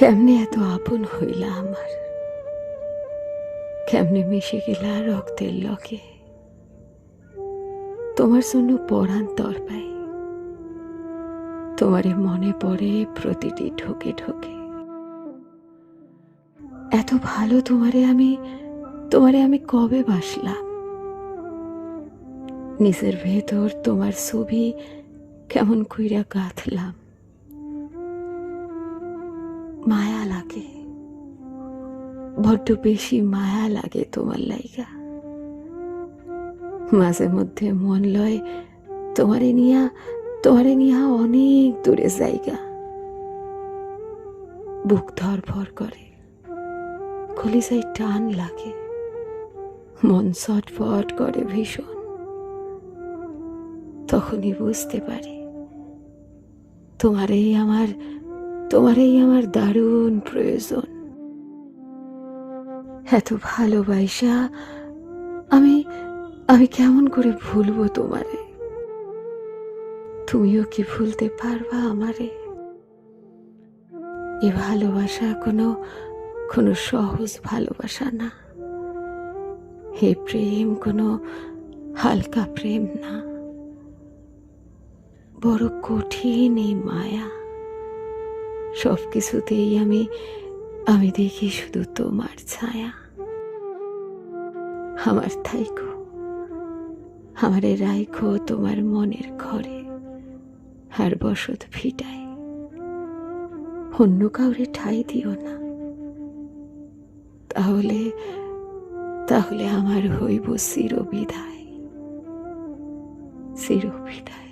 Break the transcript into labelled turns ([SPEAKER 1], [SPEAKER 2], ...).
[SPEAKER 1] কেমনে এত আপন হইলা আমার? কেমনে মিশে গেলা রক্তের লকে তোমার জন্য পরাণ তরপাই তোমারে মনে পড়ে প্রতিটি ঢোকে ঢোকে। এত ভালো তোমারে আমি তোমারে আমি কবে বাসলাম? নিজের ভেতর তোমার ছবি কেমন কইরা গাঁথলাম? মায়া লাগে। বড্ড বেশি মায়া লাগে তোমার লাইগা। মাঝে মধ্যে মন লয় তোমারে নিয়া তোমারে নিয়া অনেক দূরে জায়গা। বুক ধরফর করে কলিজায় টান লাগে। মন ছটফট করে ভীষণ। তখনই বুঝতে পারি, তোমারই আমার তোমারই আমার দারুণ প্রয়োজন। এত ভালোবাসা, আমি আমি কেমন করে ভুলবো তোমারে? তুমিও কি ভুলতে পারবা আমারে? এ ভালোবাসা কোনো কোনো সহজ ভালোবাসা না। হে প্রেম কোনো হালকা প্রেম না। বড় কঠিন এই মায়া। সব কিছুতেই আমি আমি দেখি শুধু তোমার ছায়া। আমার থাইকো, আমারে রাইখো তোমার মনের ঘরে, আর বসত ভিটায়। অন্য কাউরে ঠাই দিও না। তাহলে তাহলে আমার হইব চিরবিদায়। চিরবিদায়।